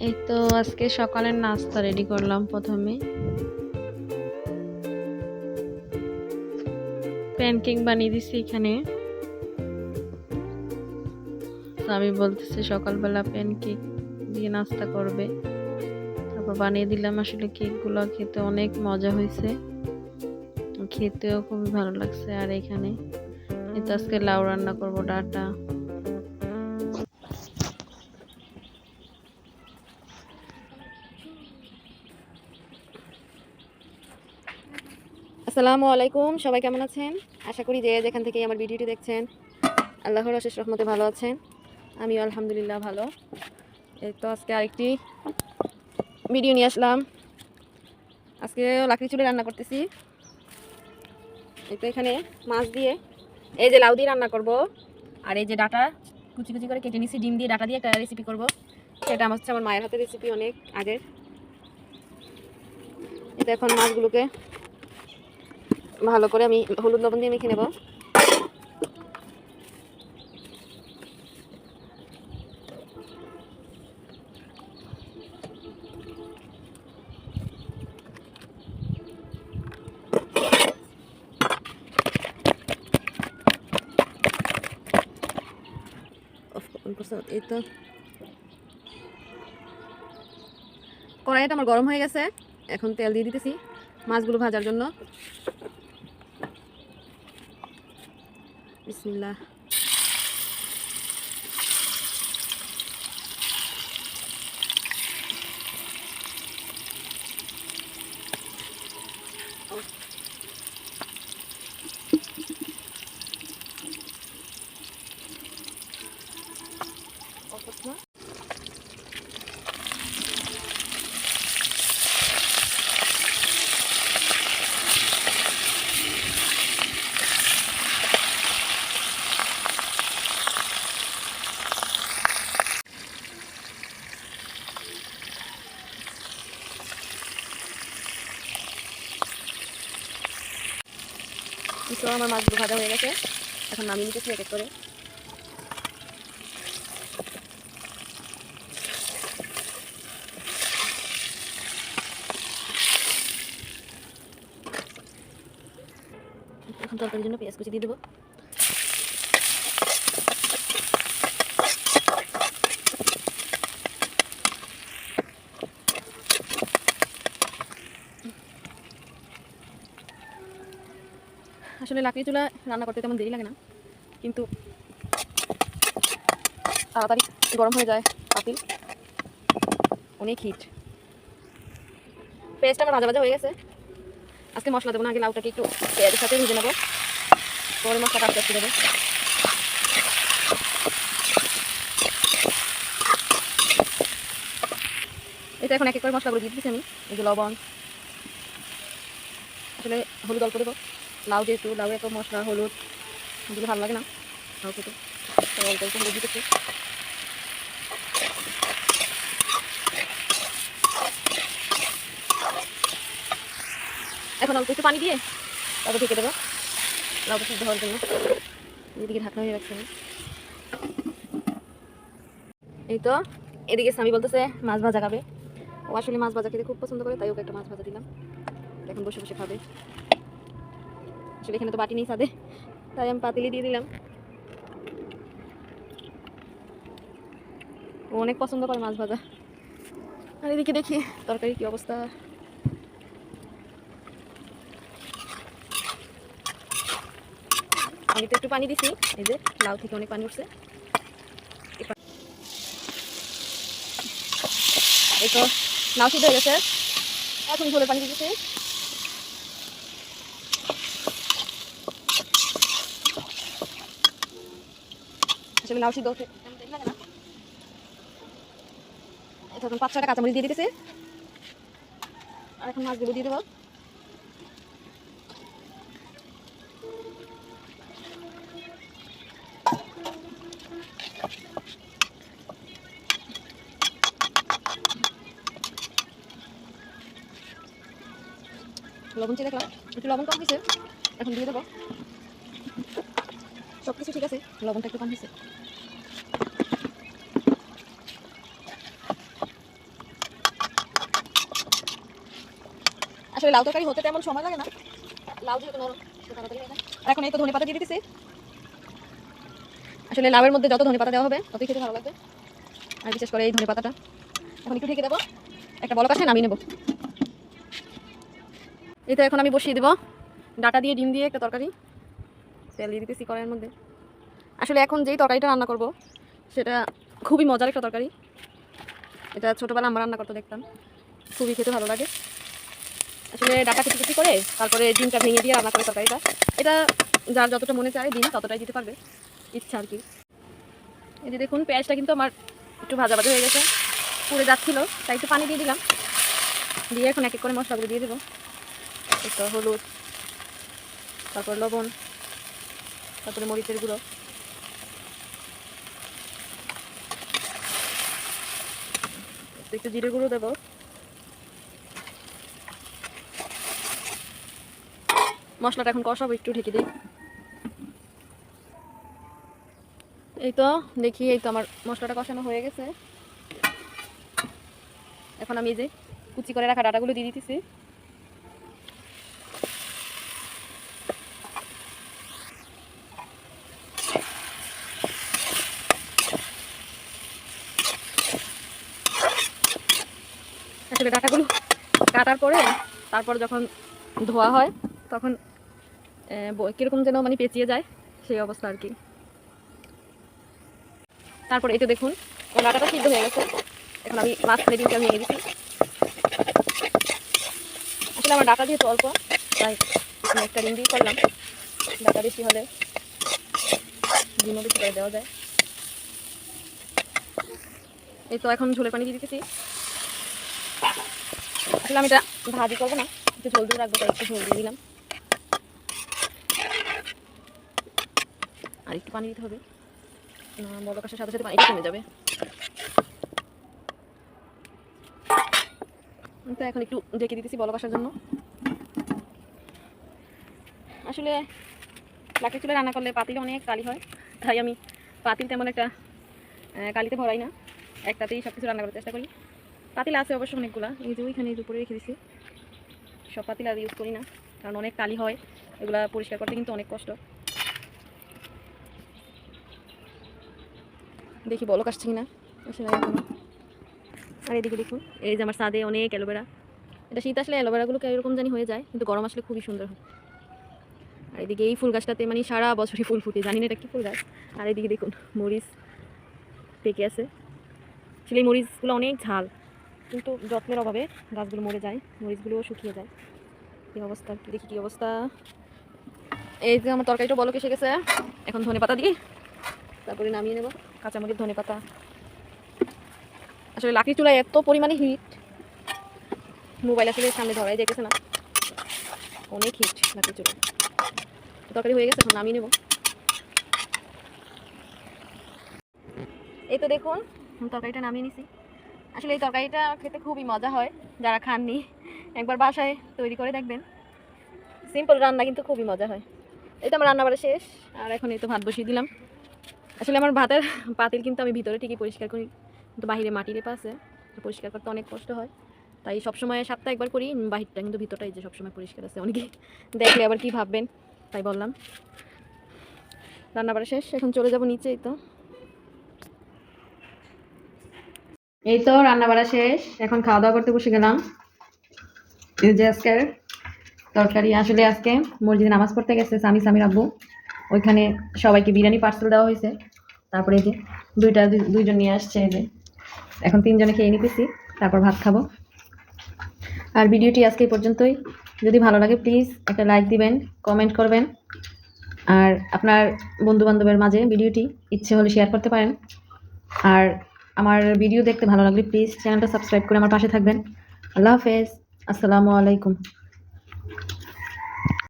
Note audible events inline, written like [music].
এই তো আজকে সকালের নাস্তা রেডি করলাম প্রথমে। প্যানকেক বানিয়ে দিছি এখানে। আমি বলতেছি সকালবেলা প্যানকেক দিয়ে নাস্তা করবে। তারপর বানিয়ে দিলাম আসলে কেকগুলো খেতে অনেক মজা হয়েছে। খেতেও খুবই ভালো লাগছে আর এখানে। এই তো আজকে লাউ রান্না করব, ডাটা। আসসালামু আলাইকুম, সবাই কেমন আছেন? আশা করি যে যেখান থেকে আমার ভিডিওটি দেখছেন, আল্লাহর অশেষ রহমতে ভালো আছেন। আমিও আলহামদুলিল্লাহ ভালো। এই তো আজকে আরেকটি ভিডিও নিয়ে আসলাম। আজকে লাকড়ি চুলে রান্না করতেছি। এই তো এখানে মাছ দিয়ে এই যে লাউ দিয়ে রান্না করব, আর এই যে ডাটা, কুচি কুচি করে কেটে নিছি, ডিম দিয়ে ডাটা দিয়ে একটা রেসিপি করব। সেটা আমার হচ্ছে আমার মায়ের হাতের রেসিপি অনেক আগের। এটা এখন মাছগুলোকে ভালো করে আমি হলুদ লবণ দিয়ে মেখে নেব। তো। কড়াইটা আমার গরম হয়ে গেছে। এখন তেল দিয়ে দিতেছি মাছগুলো ভাজার জন্য। বিসমিল্লাহ। তো আমার মাছগুলো ভাজা হয়ে গেছে। এখন নামিয়ে নিতেছি এক এক করে। এখন তরকারির জন্য পেঁয়াজ কুচি দিয়ে দেবো। আসলে লাকড়ি চুলা রান্না করতে তেমন দেরি লাগে না। কিন্তু তাড়াতাড়ি গরম হয়ে যায় পাতিল। অনেক হিট পেস্ট আমার ভাজা হয়ে গেছে। আজকে মশলা দেবো না, আগে লাউটাকে একটু পেঁয়াজের সাথে ভেজে নেব। পরে মশলাটা আস্তে আস্তে দেবো। এটা এখন এক এক করে মশলাগুলো দিয়ে দিচ্ছি আমি। এই যে লবণ। আসলে হলুদ অল্প দেবো। লাউ যেহেতু লাউ এত মশলা, হলুদ দিলে ভালো লাগে না? লাউ খেতে। অল্প অল্প এখন অল্প একটু পানি দিয়ে তারপর ঢেকে দেবো। লাউটা সিদ্ধ হওয়ার জন্য। এদিকে ঢাকনা হয়ে রাখছি। এই তো, এদিকে স্বামী বলতেছে, মাছ ভাজা খাবে। ও আসলে মাছ ভাজা খেতে খুব পছন্দ করে, তাই ওকে একটা মাছ ভাজা দিলাম। এখন বসে বসে খাবে। আসলে এখানে তো বাটি নেই সাদে তাই আমি পাতিলি দিয়ে দিলাম। অনেক পছন্দ করে মাছ ভাজা। আর এদিকে দেখি তরকারি কি অবস্থা? আমি তো একটু পানি দিছি, এই যে লাউ থেকে অনেক পানি উঠছে। এই তো লাউ সিদ্ধ হয়ে গেছে। এখন ঝোলের পানি দিতেছি। আসলে লাউ সিদ্ধ এখন পাঁচ ছটা কাঁচামরিচ দিয়ে দিতেছি। আর এখন মাছগুলো দিয়ে দেবো। লবণ চেয়ে দেখলাম একটু লবণ কম হয়েছে। এখন দিয়ে দেবো। সব কিছু ঠিক আছে। লবণটা একটু কম হয়েছে। আসলে লাউ তরকারি হতে তেমন সময় লাগে না। লাউ যেহেতু নরম। আর এখন এই তো ধনে পাতা দিয়ে দিতেছি। আসলে লাউয়ের মধ্যে যত ধনে পাতা দেওয়া হবে, ততই খেতে ভালো লাগবে। আর বিশেষ করে এই ধনে পাতাটা। এখন একটু ঢেকে দেবো। একটা বড় পাশে নামিয়ে নেব। এই তো এখন আমি বসিয়ে দেবো। ডাটা দিয়ে, ডিম দিয়ে একটা তরকারি। তেল দিয়ে দিতেছি কড়াইয়ের মধ্যে। আসলে এখন যেই তরকারিটা রান্না করব, সেটা খুবই মজার একটা তরকারি। এটা ছোটোবেলা আমরা রান্না করতে দেখতাম। খুবই খেতে ভালো লাগে। আসলে ডাটা কুচি কুচি করে তারপরে ডিমটা ভেঙে দিয়ে রান্না করে তরকারিটা, এটা যার যতটা মনে চায় ডিম ততটাই দিতে পারবে, ইচ্ছা আর কি। এই যে দেখুন, পেঁয়াজটা কিন্তু আমার একটু ভাজা ভাজা হয়ে গেছে, পুড়ে যাচ্ছিল, তাই একটু পানি দিয়ে দিলাম। দিয়ে এখন এক এক করে মশলাগুলো দিয়ে দেবো। একটু হলুদ, তারপর লবণ, তারপরে মরিচের গুঁড়ো। একটু জিরে গুঁড়ো দেবো। মশলাটা এখন কষাবো, একটু ঢেকে দিই। এই তো, দেখি, এই তো আমার মশলাটা কষানো হয়ে গেছে। এখন আমি এই যে কুচি করে রাখা ডাটাগুলো দিয়ে দিতেছি। আসলে ডাটাগুলো কাটার পরে, তারপর যখন ধোয়া হয়, তখন কীরকম যেন মানে পেঁচিয়ে যায় সেই অবস্থা আর কি। তারপর এই তো দেখুন ডাটাটা সিদ্ধ হয়ে গেছে। এখন আমি মাঝখানে ডিমটা ভেঙে দিচ্ছি আসলে আমার ডাটা যেহেতু অল্প, তাই আমি একটা ডিম দিয়ে করলাম। ডাটা বেশি হলে ডিমও বেশি করে দেওয়া যায়। এই তো এখন ঝোলের পানি দিয়ে দিতেছি। আসলে আমি এটা ভাজি করব না, একটু ঝোল দিয়ে রাখব, তাই একটু ঝোল দিয়ে দিলাম। আর একটু পানি দিতে হবে। না বড় কাশের সাথে সাথে পানিটা কমে যাবে। তো এখন একটু ডেকে দিতেছি কাশার জন্য। আসলে লাকড়ি চুলে রান্না করলে পাতিল অনেক কালি হয়, তাই আমি পাতিল তেমন একটা কালিতে ভরাই না। একটাতেই সব কিছু রান্না করার চেষ্টা করি। পাতিল আছে অবশ্য অনেকগুলা, এই যে ওইখানে উপরে রেখে দিছি। সব পাতিল আর ইউজ করি না, কারণ অনেক কালি হয়, এগুলা পরিষ্কার করতে কিন্তু অনেক কষ্ট। দেখি বলক আসছে কিনা। আর এদিকে দেখুন, এই যে আমার সাদে অনেক অ্যালোভেরা। এটা শীত আসলে অ্যালোভেরাগুলো এরকম জানি হয়ে যায়, কিন্তু গরম আসলে খুবই সুন্দর হয়। আর এদিকে এই ফুল গাছটাতে মানে সারা বছরই ফুল ফুটে, জানি না এটা কি ফুল গাছ। আর এদিকে দেখুন, মরিচ পেকে আছে। আসলে এই মরিচগুলো অনেক ঝাল, কিন্তু যত্নের অভাবে গাছগুলো মরে যায়, মরিচগুলোও শুকিয়ে যায়। এই অবস্থা? দেখি কি অবস্থা। এই যে আমার তরকারিটা বলক এসে গেছে। এখন ধনে পাতা দিয়ে তারপরে নামিয়ে নেব। কাঁচামরিচ ধনে পাতা আসলে লাকড়ি চুলায় এত পরিমাণে হিট মোবাইল আসলে সামনে ধরাই যাইতেছে না। অনেক হিট লাকড়ি চুলায়। তরকারি হয়ে গেছে এখন নামিয়ে নেব। এই তো দেখুন তরকারিটা নামিয়ে নিছি। আসলে এই তরকারিটা খেতে খুবই মজা হয়, যারা খাননি, একবার বাসায় তৈরি করে দেখবেন। সিম্পল রান্না কিন্তু খুবই মজা হয়। এই তো আমার রান্না বাড়া শেষ, আর এখন এই তো ভাত বসিয়ে দিলাম। আসলে আমার ভাতের [laughs] পাতিল কিন্তু আমি ভিতরে ঠিকই পরিষ্কার করি, কিন্তু বাহিরে মাটির লেপা আছে পরিষ্কার করতে অনেক কষ্ট হয়। তাই সবসময় সপ্তাহে একবার করি বাহিরটা কিন্তু ভিতরটাই যে সবসময় পরিষ্কার আছে অনেকে [laughs] দেখলে আবার কি ভাববেন, তাই বললাম। রান্না বাড়া শেষ, এখন চলে যাব নিচেই তো। এই তো রান্না বাড়া শেষ, এখন খাওয়া দাওয়া করতে বসে গেলাম। এই যে আজকের তরকারি, আসলে আজকে মসজিদে নামাজ পড়তে গেছে স্বামী স্বামীর আব্বু। ওইখানে সবাইকে বিরিয়ানি পার্সেল দেওয়া হয়েছে। তারপরে এই যে দুইটা দুইজন নিয়ে আসছে এই যে। এখন তিনজনে খেয়ে নিতেছি, তারপর ভাত খাব। আর ভিডিওটি আজকে পর্যন্তই। যদি ভালো লাগে প্লিজ একটা লাইক দিবেন, কমেন্ট করবেন। আর আপনার বন্ধু বান্ধবের মাঝে ভিডিওটি ইচ্ছে হলে শেয়ার করতে পারেন। আর আমার ভিডিও দেখতে ভালো লাগলে প্লিজ চ্যানেলটা সাবস্ক্রাইব করে আমার পাশে থাকবেন। আল্লাহ হাফেজ। আসসালামু আলাইকুম।